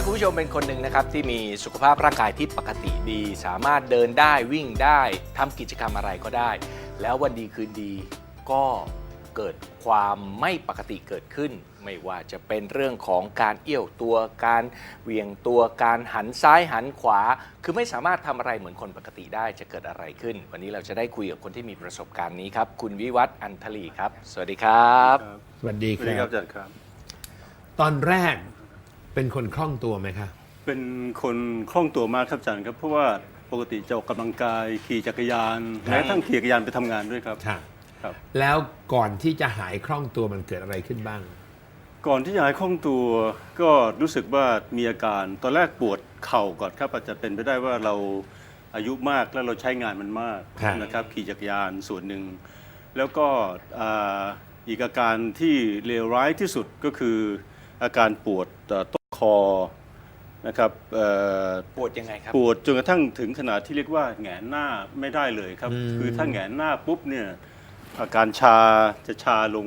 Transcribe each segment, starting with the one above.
าคุณผู้ชมเป็นคนหนึ่งนะครับที่มีสุขภาพร่างกายที่ปกติดี สามารถเดินได้วิ่งได้ทำกิจกรรมอะไรก็ได้ แล้ววันดีคืนดีก็เกิดความไม่ปกติเกิดขึ้น ไม่ว่าจะเป็นเรื่องของการเอี้ยวตัวการเหวี่ยงตัวการหันซ้ายหันขวา คือไม่สามารถทำอะไรเหมือนคนปกติได้จะเกิดอะไรขึ้น วันนี้เราจะได้คุยกับคนที่มีประสบการณ์นี้ครับ คุณวิวัฒน์อันทลีครับ สวัสดีครับ สวัสดีสวัสดีคครัรับบอาจารย์ครับ ตอนแรก เป็นคนคล่องตัวไหมคะเป็นคนคล่องตัวมากครับอาจารย์ครับ เพราะว่าปกติจะออกกำลังกายขี่จักรยานแม้กระทั่งขี่จักรยานไปทำงานด้วยครับ ค่ะครับ แล้วก่อนที่จะหายคล่องตัวมันเกิดอะไรขึ้นบ้าง ก่อนที่จะหายคล่องตัวก็รู้สึกว่ามีอาการตอนแรกปวดเข่าก่อนครับอาจจะเป็นไปได้ว่าเราอายุมากแล้วเราใช้งานมันมากครับ นะครับขี่จักรยานส่วนหนึ่ง แล้วก็อ่าอีกอาการที่เลวร้ายที่สุดก็คืออาการปวดเอ่อต้น คอนะครับเอ่อปวดยังไงครับปวดจนกระทั่งถึงขนาดที่เรียกว่าแหงนหน้าไม่ได้เลยครับอืมคือถ้าแหงนหน้าปุ๊บเนี่ยอาการชาจะชาลง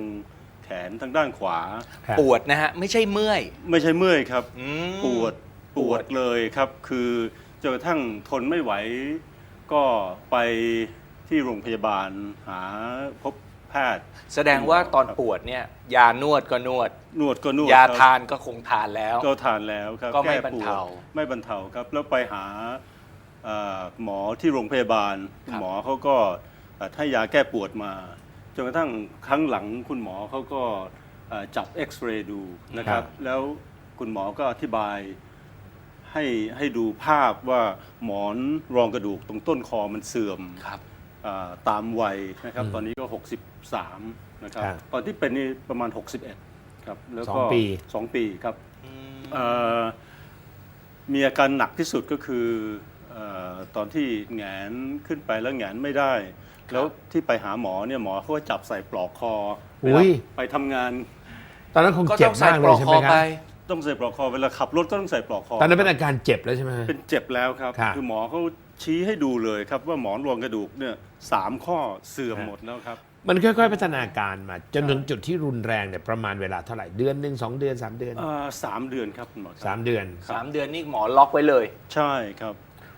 แขนทางด้านขวาครับปวดนะฮะ ไม่ใช่เมื่อย ไม่ใช่เมื่อยครับอืมปวดปวดเลยครับ คือจนกระทั่งทนไม่ไหว ก็ไปที่โรงพยาบาลหาพบแพทย์แสดงว่าตอนปวดเนี่ยยานวดก็นวด นวดก็นวดยาครับทานก็คงทานแล้ว ก็ทานแล้วครับก็ไม่แปวดบรรเทาไม่บรรเทาครับ แล้วไปหาเอ่อหมอที่โรงพยาบาลครับหมอเขาก็เอ่อให้ยาแก้ปวดมาจนกระทั่งครั้งหลังคุณหมอเขาก็เอ่อจับเอ็กซเรย์ดูนะคครัรับบแล้วคุณหมอก็อธิบายให้ให้ดูภาพว่าหมอนรองกระดูกตรงต้นคอมันเสื่อมครับอ่า ตามวัยนะครับ ตอนนี้ก็ 63 นะครับ ครับตอนที่เป็นนี่ประมาณ 61 ครับ แล้วสอก็งปี สองปีครับเอ่อมีอาการหนักที่สุดก็คือเออตอนที่แหงนขึ้นไปแล้วแหงนไม่ได้ แล้วที่ไปหาหมอเนี่ยหมอเขาก็จับใส่ปลอกคออุ๊ยเวลาไปทำงาน ตอนนั้นคงก็เจ็ต้บองใส่มากปเลลอยกใช่คไหมอคไปรับ ต้องใส่ปลอกคอเวลาขับรถก็ต้องใส่ปลอกคอตอนนั้นเป็นอาการเจ็บแล้วใช่ไหม เป็นเจ็บแล้วครับ ครับอหมอเขาชี้ให้ดูเลยครับว่าหมอนรองกระดูกเนี่ยสามข้อเสื่อมครับหมดแล้วครับ มันค่อยๆ พัฒนาการมา จนถึงจุดที่รุนแรงเนี่ยประมาณเวลาเท่าไหร่เดือนหนึ่งสองเดือนสามเดือนอ่าสามเดือนครับคุณหมอครับสามเดือน สามเดือนนี่หมอล็อกไว้เลย ใช่ครับ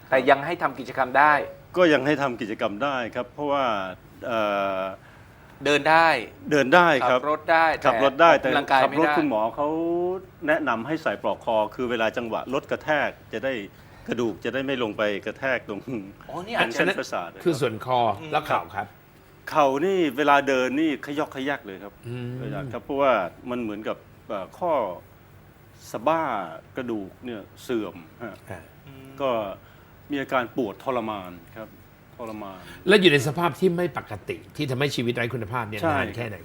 แต่ยังให้ทำกิจกรรมได้ ก็ยังให้ทำกิจกรรมได้ครับ เพราะว่าเอ่อเดินได้ เดินได้คขัรับ รถได้ขับรถได้แต่ออกกำลังกายขัไม่รถได้ คุณหมอเขา แนะนำให้ใส่ปลอกคอ คือเวลาจังหวะรถกระแทกจะได้กระดูกจะได้ไม่ลงไปกระแทกตรงอ๋อนี่เป็อาจนจะเส้นประสาทคือส่วนคอแล้วเข่าครับ เข่านี่เวลาเดินนี่ขยอกขยักเลยครับอืม อาจารย์ครับเพราะว่ามันเหมือนกับเอ่อข้อสะบ้ากระดูกเนี่ยเสื่อมฮะอ่าก็มีอาการปวดทรมานครับทรมาน แล้วอยู่ในสภาพที่ไม่ปกติที่ทำให้ชีวิตไร้คุณภาพเนี่ยใช่ นานแค่ไหน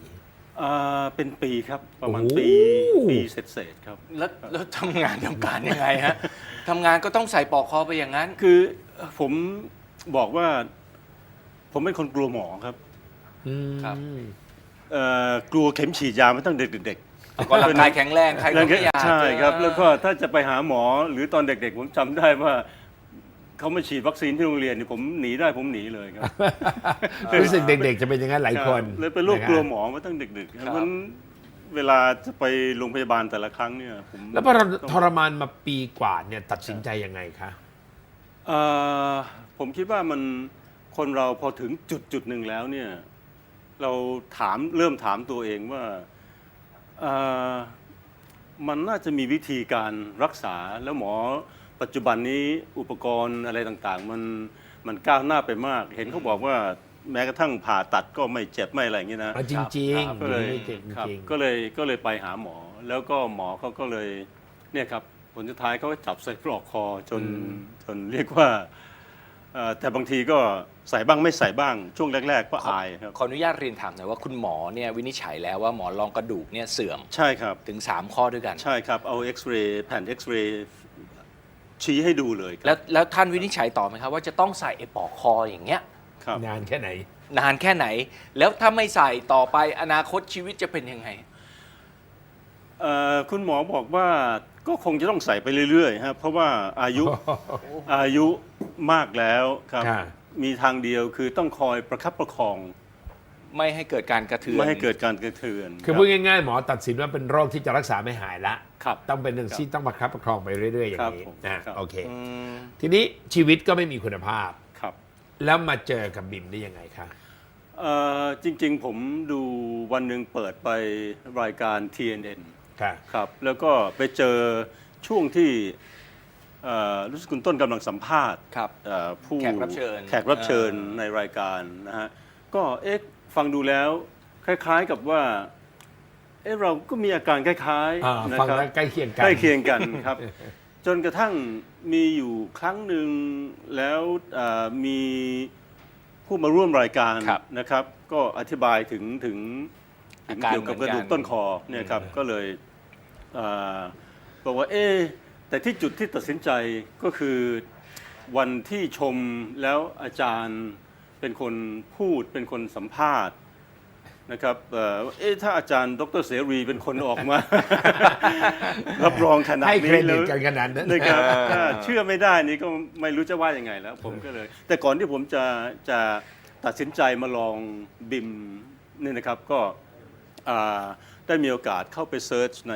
อ่าเป็นปีครับประมาณโอ้ปีปีเศษๆครับ แล้วแล้วทำงานทำการยังไงฮะ ทำงานก็ต้องใส่ปลอกคอไปอย่างนั้น คือผมบอกว่า ผมเป็นคนกลัวหมอครับอืมครับ เอ่อกลัวเข็มฉีดยามาตั้งเด็กๆออกกำลังกายแข็งแรงใครก็ไม่อยากใช่ครับเจอแล้วก็ถ้าจะไปหาหมอหรือตอนเด็กๆ ผมจำได้ว่า เขามาฉีดวัคซีนที่โรงเรียนนี่ผมหนีได้ผมหนีเลยครับ รู้สึกเด็กๆ จะเป็นอย่างนั้นหลายคนเลยเป็นโรคนะฮะกลัวหมอมาตั้งเด็กๆครับมันเวลาจะไปโรงพยาบาลแต่ละครั้งเนี่ยผมแล้วพอเราต้องทรมานมาปีกว่าเนี่ยตัดสินใจยังไงคะเอ่อผมคิดว่ามันคนเราพอถึงจุดจุดหนึ่งแล้วเนี่ยเราถามเริ่มถามตัวเองว่าเอ่อมันน่าจะมีวิธีการรักษาแล้วหมอ ปัจจุบันนี้อุปกรณ์อะไรต่างๆ มันมันก้าวหน้าไปมาก เห็นเขาบอกว่าแม้กระทั่งผ่าตัดก็ไม่เจ็บไม่อะไรอย่างนี้นะเอาจริงครับๆก็เลยไม่เจ็บจครับริงก็เลยก็เลยไปหาหมอ แล้วก็หมอเขาก็เลยเนี่ยครับผลสุดท้ายเขาก็จับใส่ปลอกคอจนจนเรียกว่าเอ่อแต่บางทีก็ใส่บ้างไม่ใส่บ้างช่วงแรก ๆ ก็อายครับ ขออนุญาตเรียนถามหน่อยว่าคุณหมอเนี่ยวินิจฉัยแล้วว่าหมอนรองกระดูกเนี่ยเสื่อมใช่ครับ ถึง 3 ข้อด้วยกัน ใช่ครับ เอาเอ็กซเรย์แผ่นเอ็กซเรย์ ชี้ให้ดูเลยคแล้รัวบแล้วท่านวินิจฉัยต่อไหมครับว่าจะต้องใส่ไอ้ปลอกคออย่างเงี้ย ครับ นานแค่ไหน นานแค่ไหน แล้วถ้าไม่ใส่ต่อไปอนาคตชีวิตจะเป็นยังไง เอ่อคุณหมอบอกว่าก็คงจะต้องใส่ไปเรื่อยๆครับเพราะว่าอายุอายุมากแล้วครับ ค่ะ มีทางเดียวคือต้องคอยประคับประคอง ไม่ให้เกิดการกระเทือน ไม่ให้เกิดการกระเทือนคือรับพูดง่ายๆหมอตัดสินว่าเป็นโรคที่จะรักษาไม่หายละครับต้องเป็นเรื่องครับที่ต้องประคับประคองไปเรื่อยๆอย่างนี้ครับผมนะครับ โอเค อืมทีนี้ชีวิตก็ไม่มีคุณภาพ ครับ แล้วมาเจอกับบิมได้ยังไงคะเอ่อจริงๆ ผมดูวันหนึ่งเปิดไปรายการ TNN ค่ะ ครับ แล้วก็ไปเจอช่วงที่เอ่อรู้สึกคุณต้นกำลังสัมภาษณ์ครับ เอ่อผู้แขกรับเชิญแขกรับเชิญเออในรายการนะฮะก็เอ๊ะ ฟังดูแล้วคล้ายๆกับว่าเอ๊ะเราก็มีอาการคล้ายอ่าๆนะฟังครับแล้วใกล้เคียงกัน ใกล้เคียงกันครับ จนกระทั่งมีอยู่ครั้งหนึ่งแล้วเอ่อมีผู้มาร่วมรายการครับนะครับ ก็อธิบายถึงถึงถึงอาการเกี่ยวกับกระดูกเหมือนกัน ต้นคอเนี่ยครับก็เลยเอ่อบอกว่าเอ๊ะแต่ที่จุดที่ตัดสินใจก็คือวันที่ชมแล้วอาจารย์ เป็นคนพูดเป็นคนสัมภาษณ์นะครับเอ่อเอ๊ะถ้าอาจารย์ดรเสรีเป็นคนออกมา รับรองขนาดให้นี้เครดิแล้ตวกันขนาดนั้น นะครับเออถ้าเชื่อไม่ได้นี่ก็ไม่รู้จะว่ายังไงแล้ว ผมก็เลย แต่ก่อนที่ผมจะจะตัดสินใจมาลองบิมนี่นะครับก็อ่าได้มีโอกาสเข้าไปเซิร์ชใน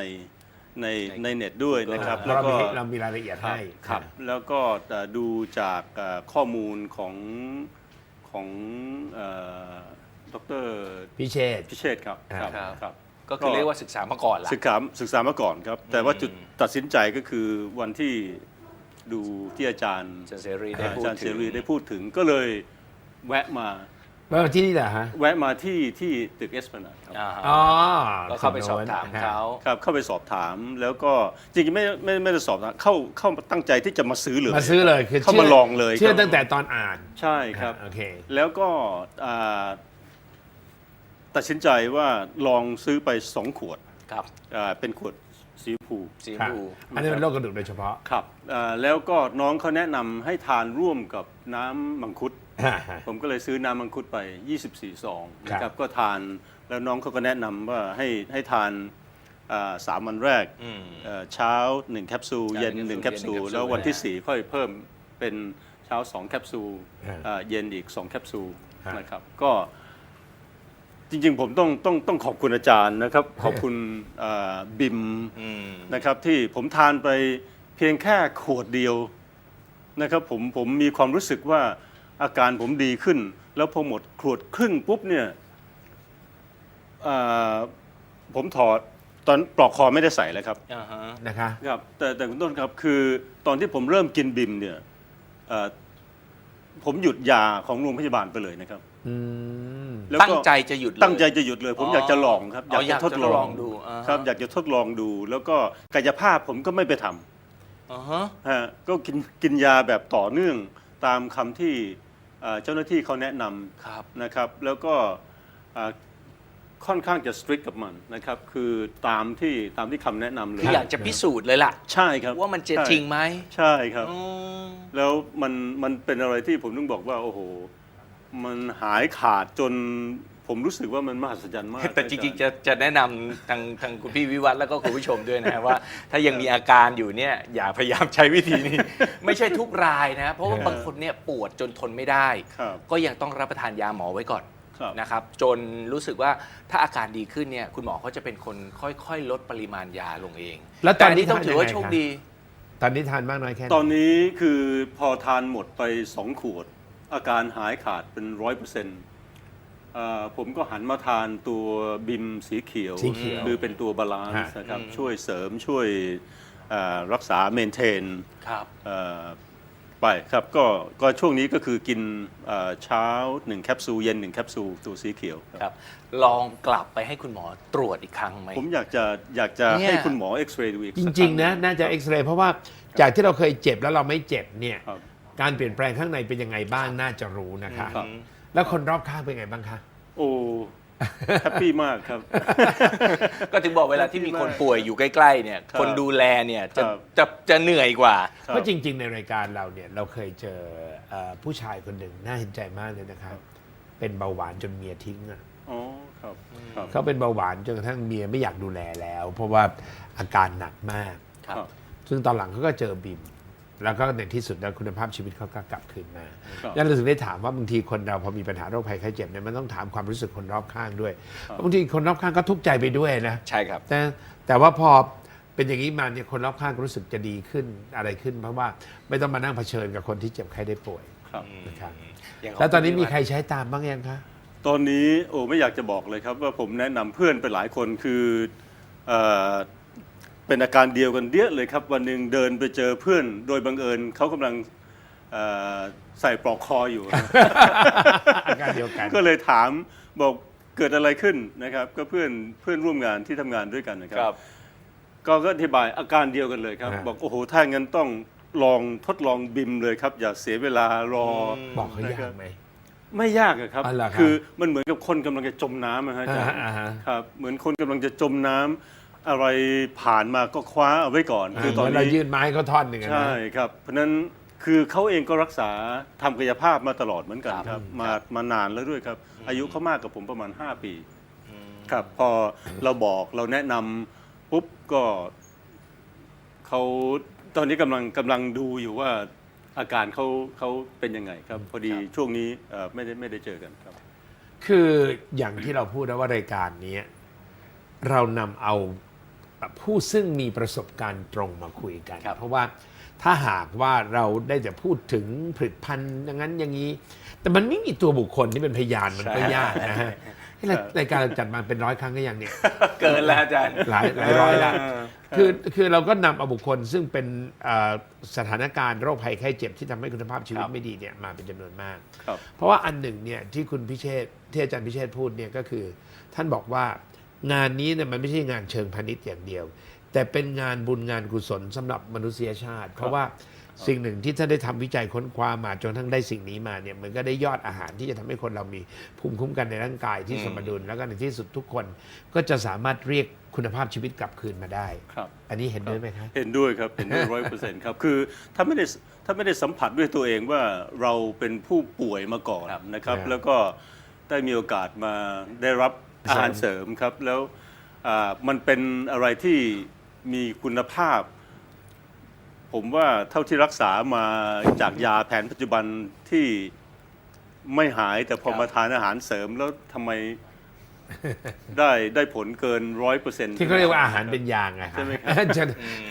ในในเน็ตด้วยนะครับเราแล้วก็ มีเรามีรายละเอียดครับให้ ครับแล้วก็เอ่อดูจากเอ่อข้อมูลของ ของเอ่อดรพิเชษฐ์พิเชษฐ์ครับครับครับ ครับ ก็คือเรียกว่าศึกษามาก่อนละ ศึกษาศึกษามาก่อนครับ แต่ว่าอืมจุดตัดสินใจก็คือวันที่ดูที่อาจารย์อาจารย์เสรีได้อาพูดจารย์เสถึงรีได้พูดถึงก็เลยแวะมา มาที่นี่แหละฮะ แวะมาที่ที่ตึกเอสพนาดครับอ่าฮะอ๋อก็เข้าไปสอบถามเขา ครับเข้าไปสอบถามแล้วก็จริงๆไม่ไม่ไม่ได้สอบถามเข้าเข้ามาตั้งใจที่จะมาซื้อเลย มาซื้อเลยคือเข้ามาลองเลยเชื่อครับ ตั้งแต่ตอนอ่านใช่ครับ โอเค แล้วก็อ่าตัดสินใจว่าลองซื้อไปสองขวดครับอ่าเป็นขวดสีชมพูสีชมครับ พูอันนี้เป็นโรคกระดูกโดยเฉพาะ ครับอ่าแล้วก็น้องเขาแนะนำให้ทานร่วมกับน้ำมังคุด ผมก็เลยซื้อน้ำมังคุดไป 24ซองนะคครัรับบก็ทานแล้วน้องเขาก็แนะนำว่าให้ให้ทานอ่าสามวันแรกอืมเอ่อเช้า 1 แคปซูลเช้าเย็นหนึ่ง1แคปซูลเย็นหนึ่งแคปซูล แล้ววันที่นะ4ค่อยเพิ่มเป็นเช้า 2 แคปซูลฮะอ่าเย็นอีก 2 แคปซูลฮะนะครับก็จริงๆ ผมต้องต้องต้องขอบคุณอาจารย์นะครับ ขอบคุณอ่าบิมอืมนะครับที่ผมทานไปเพียงแค่ขวดเดียวนะครับผมผมมีความรู้สึกว่า อาการผมดีขึ้น แล้วพอหมดขวดครึ่งปุ๊บเนี่ยอ่าผมถอดตอนปลอกคอไม่ได้ใส่เลยครับอ่าฮะนะคะครับแต่แต่คุณต้นครับคือตอนที่ผมเริ่มกินบิมเนี่ยเอ่อผมหยุดยาของโรงพยาบาลไปเลยนะครับ อืม แล้วตั้งก็ใจจะหยุดเลย ตั้งใจจะหยุดเลย ผมอ๋ออยากจะลองครับอ๋ออยากจะลองดูอ่าฮะ ครับ อยากจะทดลองดู แล้วก็กายภาพผมก็ไม่ไปทำ อ่าฮะ ฮะก็กินกินยาแบบต่อเนื่องตามคำที่เอ่อ เจ้าหน้าที่เขาแนะนครับำนะครับ แล้วก็เอ่อค่อนข้างจะสตริกกับมันนะครับ คือตามที่ตามที่คำแนะนำเลยคืออยากจะพิสูจน์เลยล่ะ ใช่ครับ ว่ามันจะใช่จริงไหมใช่ครับอืมแล้วมันมันเป็นอะไรที่ผมต้องบอกว่า โอ้โห มันหายขาดจน ผมรู้สึกว่ามันมหัศจรรย์มากแต่จริงๆจะจะแนะนำทางทางคุณพี่วิวัฒน์แล้วก็คุณผู้ชมด้วยนะว่า ถ้ายังมีอาการอยู่เนี่ยอย่าพยายามใช้วิธีนี้ ไม่ใช่ทุกรายนะเพราะว่าบางคนเนี่ยปวดจนทนไม่ได้ ครับ ก็ยังต้องรับประทานยาหมอไว้ก่อนครับ นะครับ จนรู้สึกว่าถ้าอาการดีขึ้นเนี่ยคุณหมอเขาจะเป็นคนค่อยๆ ลดปริมาณยาลงเองแล้วตอนนี้แต้องถือว่าทานยังไงโชคครับดี ตอนนี้ทานมากน้อยแค่ไหนตอนนี้คือพอทานหมดไปสองขวด อาการหายขาดเป็นร้อยเปอร์เซ็นต์ ผมก็หันมาทานตัวบิมสีเขียว สีเขียวคือเป็นตัวบาลานซ์ฮะนะครับอืมช่วยเสริมช่วยเอ่อรักษาเมนเทนครับไปครับก็ก็ช่วงนี้ก็คือกินเอ่อเช้า 1 แคปซูลเย็น 1 แคปซูลตัวสีเขียวครับครับ ลองกลับไปให้คุณหมอตรวจอีกครั้งไหมผมอยากจะอยากจะเนี่ยให้คุณหมอเอ็กซเรย์ดูอีกจสักริง ๆ นะคงน่าจะเอ็กซเรย์เพราะว่าจากที่เราเคยเจ็บแล้วเราไม่เจ็บเนี่ยครับการเปลี่ยนแปลงข้างในเป็นยังไงบ้างน่าจะรู้นะคะครับ แล้วคนรอบข้างเป็นไงบ้างคะ โอ้แฮปปี้มากครับ ก็ถึงบอกเวลาที่มีคนป่วยอยู่ใกล้ ๆ เนี่ย ครับคนดูแลเนี่ยจะครับ จะจะเหนื่อยกว่า ครับ เพราะจริง ๆ ในรายการเราเนี่ยเราเคยเจอเอ่อผู้ชายคนหนึ่งน่าเห็นใจมากเลยนะครับ เป็นเบาหวานจนเมียทิ้งอะอ๋อครับครับเขาเป็นเบาหวานจนกระทั่งเมียไม่อยากดูแลแล้ว เพราะว่าอาการหนักมาก ครับครับซึ่งตอนหลังเขาก็เจอบิม แล้วก็ในที่สุดแล้วคุณภาพชีวิตเขาก็กลับคืนมาครับแล้วเราถึงได้ถามว่าบางทีคนเราพอมีปัญหาโรคภัยไข้เจ็บเนี่ยมันต้องถามความรู้สึกคนรอบข้างด้วยบางทีคนรอบข้างก็ทุกข์ใจไปด้วยนะใช่ครับ แต่แต่ว่าพอเป็นอย่างนี้มาเนี่ยคนรอบข้างก็รู้สึกจะดีขึ้นอะไรขึ้น เพราะว่าไม่ต้องมานั่งเผชิญกับคนที่เจ็บไข้ได้ป่วยครับนะครับอย่างขงแล้วตอนนี้คุณมีวิวัฒใครใช้ตามบ้างยังคะตอนนี้โอ้ไม่อยากจะบอกเลยครับว่าผมแนะนำเพื่อนไปหลายคนคือ เอ่อเป็นอาการเดียวกันเดียเลยครับ วันหนึ่งเดินไปเจอเพื่อน โดยบังเอิญเขากำลังเอ่อใส่ปลอกคออยู่ อาการเดียวกัน ก็เลยถามบอกเกิดอะไรขึ้นนะครับ ก็เพื่อนเพื่อนร่วมงานที่ทำงานด้วยกันนะครั ครับ ก็ก็อธิบายอาการเดียวกันเลยครับ ฮะ บอกโอ้โหถ้างั้นต้องลองทดลองบิมเลยครับ อย่าเสียเวลารออบอกเขายากไหม ไม่ยากอะครับ อ๋อเหรอครับคือมันเหมือนกับคนกำลังจะจมน้ำนะฮะอาจารย์อ่าฮะครับเหมือนคนกำลังจะจมน้ำ อะไรผ่านมาก็คว้าเอาไว้ก่อน คือตอนเหมืเรานี้ยื่นไม้เขาท่อนหนึ่งอะนะ ใช่ครับ เพราะฉะนั้นคือเขาเองก็รักษาทำกายภาพมาตลอดเหมือนกันครับครับอืมมาครับมานานแล้วด้วยครับ อายุเขามากกว่าผมประมาณ 5 ปี ครับ พอเราบอกเราแนะนำปุ๊บก็เขาตอนนี้กำลังกำลังดูอยู่ว่าอาการเขาเขาเป็นยังไงครับ พอดีช่วงนี้เอ่อไม่ได้ไม่ได้เจอกันครับ คืออย่างที่เราพูดนะว่ารายการนี้เรานำเอา ผู้ซึ่งมีประสบการณ์ตรงมาคุยกันครับเพราะว่าถ้าหากว่าเราได้แต่พูดถึงผลิตภัณฑ์อย่างนั้นอย่างนี้ แต่มันไม่มีตัวบุคคลที่เป็นพยานมันก็ใช่ยากนะฮะให้รายรายการเราจัดมาเป็นร้อยครั้งก็ยังเนี่ย เกินแล้วอาจารย์หลายหลายร้อยแล้วเออคือคือเราก็นำเอาบุคคลซึ่งเป็นเอ่อสถานการณ์โรคภัยไข้เจ็บที่ทำให้คุณภาพชีวิคตรับไม่ดีเนี่ยมาเป็นจำนวนมากครับเพราะว่าอันหนึ่งเนี่ยที่คุณพิเชษฐ์ที่อาจารย์พิเชษฐ์พูดเนี่ยก็คือ ท่านบอกว่า งานนี้เนี่ยมันไม่ใช่งานเชิงพาณิชย์อย่างเดียว แต่เป็นงานบุญงานกุศลสำหรับมนุษยชาติ เพราะว่าสิ่งหนึ่งที่ท่านได้ทำวิจัยค้นคว้ามาจนทั้งได้สิ่งนี้มาเนี่ยมันก็ได้ยอดอาหารที่จะทำให้คนเรามีภูมิคุ้มกันในร่างกายที่อืมสมดุลแล้วก็ในที่สุดทุกคนก็จะสามารถเรียกคุณภาพชีวิตกลับคืนมาได้ครับอันนี้เห็นด้วยไหมครับเห็นด้วยครับเห็นด้วยร้อยเปอร์เซ็นต์ครับคือถ้าไม่ได้ถ้าไม่ได้สัมผัสด้วยตัวเองว่าเราเป็นผู้ป่วยมาก่อนครับนะครับครับ แล้วก็ได้มีโอกาสมาได้รับ อาหารเสริมครับแล้วมันเป็นอะไรที่มีคุณภาพ ผมว่าเท่าที่รักษามาจากยาแผนปัจจุบันที่ไม่หายแต่พอมาทานอาหารเสริมแล้วทำไม ได้ได้ผลเกินร้อยเปอร์เซ็นต์ที่เขาเรียกว่าอาหารเป็นยาไงครับใช่ไหมครับจะ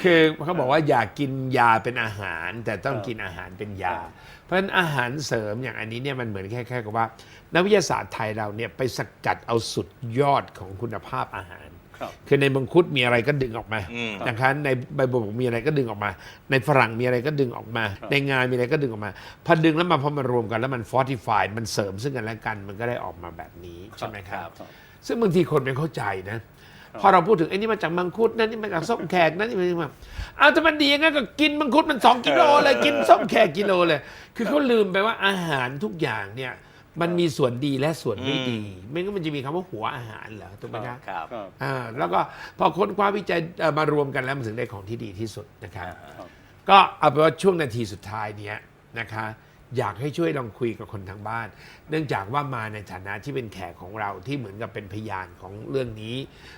คือเขาบอกว่าอย่ากินยาเป็นอาหาร แต่ต้องกินอาหารเป็นยา เพราะฉะนั้นอาหารเสริมอย่างอันนี้เนี่ยมันเหมือนแค่แค่กับว่า นักวิทยาศาสตร์ไทยเราเนี่ยไปสกัดเอาสุดยอดของคุณภาพอาหาร ครับคือในมังคุดมีอะไรก็ดึงออกมาอืมนะคะในใบบัวบกมีอะไรก็ดึงออกมา ในฝรั่งมีอะไรก็ดึงออกมาครับในงานมีอะไรก็ดึงออกมา พอดึงแล้วมาพอมารวมกันแล้วมัน fortified มันเสริมซึ่งกันและกันมันก็ได้ออกมาแบบนี้ใช่ไหมครับครับ ซึ่งบางทีคนไม่เข้าใจนะพอเราพูดถึงไอ้นี่มาจากมังคุดนั่นนี่มาจากส้มแขกนั่นนี่มาจากมาเอาแต่มันดียังไงก็กินมังคุดมันสองกิโลเลยกินส้มแขกกิโลเลย คือเขาลืมไปว่าอาหารทุกอย่างเนี่ย มันมีส่วนดีและส่วนไม่ดีไม่งั้นมันจะมีคำว่าหัวอาหารเหรอถูกไหมครับครับ ครับอ่าแล้วก็พอค้นคว้าวิจัยเอ่อมารวมกันแล้วมันถึงได้ของที่ดีที่สุดนะครับครับ ก็เอาเป็นว่าช่วงนาทีสุดท้ายเนี้ยนะคะ อยากให้ช่วยลองคุยกับคนทางบ้าน เนื่องจากว่ามาในฐานะที่เป็นแขกของเราที่เหมือนกับเป็นพยานของเรื่องนี้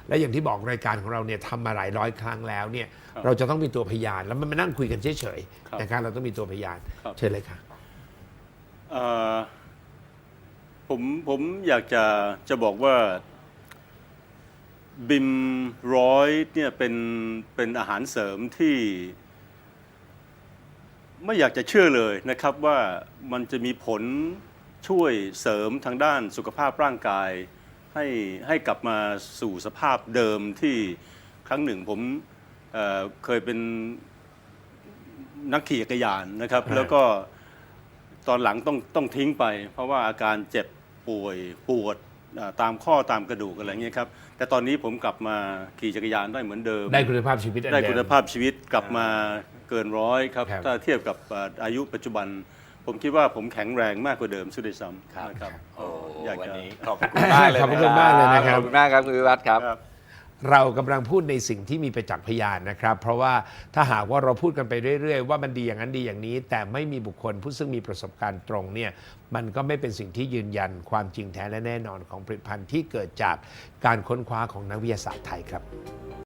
และอย่างที่บอกรายการของเราเนี่ยทำมาหลายร้อยครั้งแล้วเนี่ยครับเราจะต้องมีตัวพยานแล้วมันมานั่งคุยกันเฉยครับๆนะครับเราต้องมีตัวพยานครับ เชิญเลยค่ะ เอ่อ ผมผมอยากจะจะบอกว่าบิมร้อยเนี่ยเป็นเป็นอาหารเสริมที่ ไม่อยากจะเชื่อเลยนะครับว่ามันจะมีผลช่วยเสริมทางด้านสุขภาพร่างกาย ให้ให้กลับมาสู่สภาพเดิมที่ครั้งหนึ่งผมเเคยเป็นนักขี่จักรยานนะครับ แล้วก็ตอนหลังต้องต้องทิ้งไป เพราะว่าอาการเจ็บ ป่วยปวดอ่าตามข้อตามกระดูกอะไรเงี้ยครับแต่ตอนนี้ผมกลับมาขี่จักรยานได้เหมือนเดิม ได้คุณภาพชีวิตอันได้เดิมคุณภาพชีวิตกลับมาเกินร้อยครับครับถ้าเทียบกับอ่าอายุปัจจุบัน ผมคิดว่าผมแข็งแรงมากกว่าเดิมสุดด้วยซ้ำครับนะครับโอ้อยากวันจะนี้ขอบคุณมากเลยขอบคุณมากเลยนะครับขอบคุณมากครับคุณวิวัฒน์ครับครับ เรากำลังพูดในสิ่งที่มีประจักษ์พยานนะครับ เพราะว่าถ้าหากว่าเราพูดกันไปเรื่อย ๆ ว่ามันดีอย่างนั้นดีอย่างนี้ แต่ไม่มีบุคคลผู้ซึ่งมีประสบการณ์ตรงเนี่ยมันก็ไม่เป็นสิ่งที่ยืนยันความจริงแท้และแน่นอนของผลิตภัณฑ์ที่เกิดจากการค้นคว้าของนักวิทยาศาสตร์ไทยครับ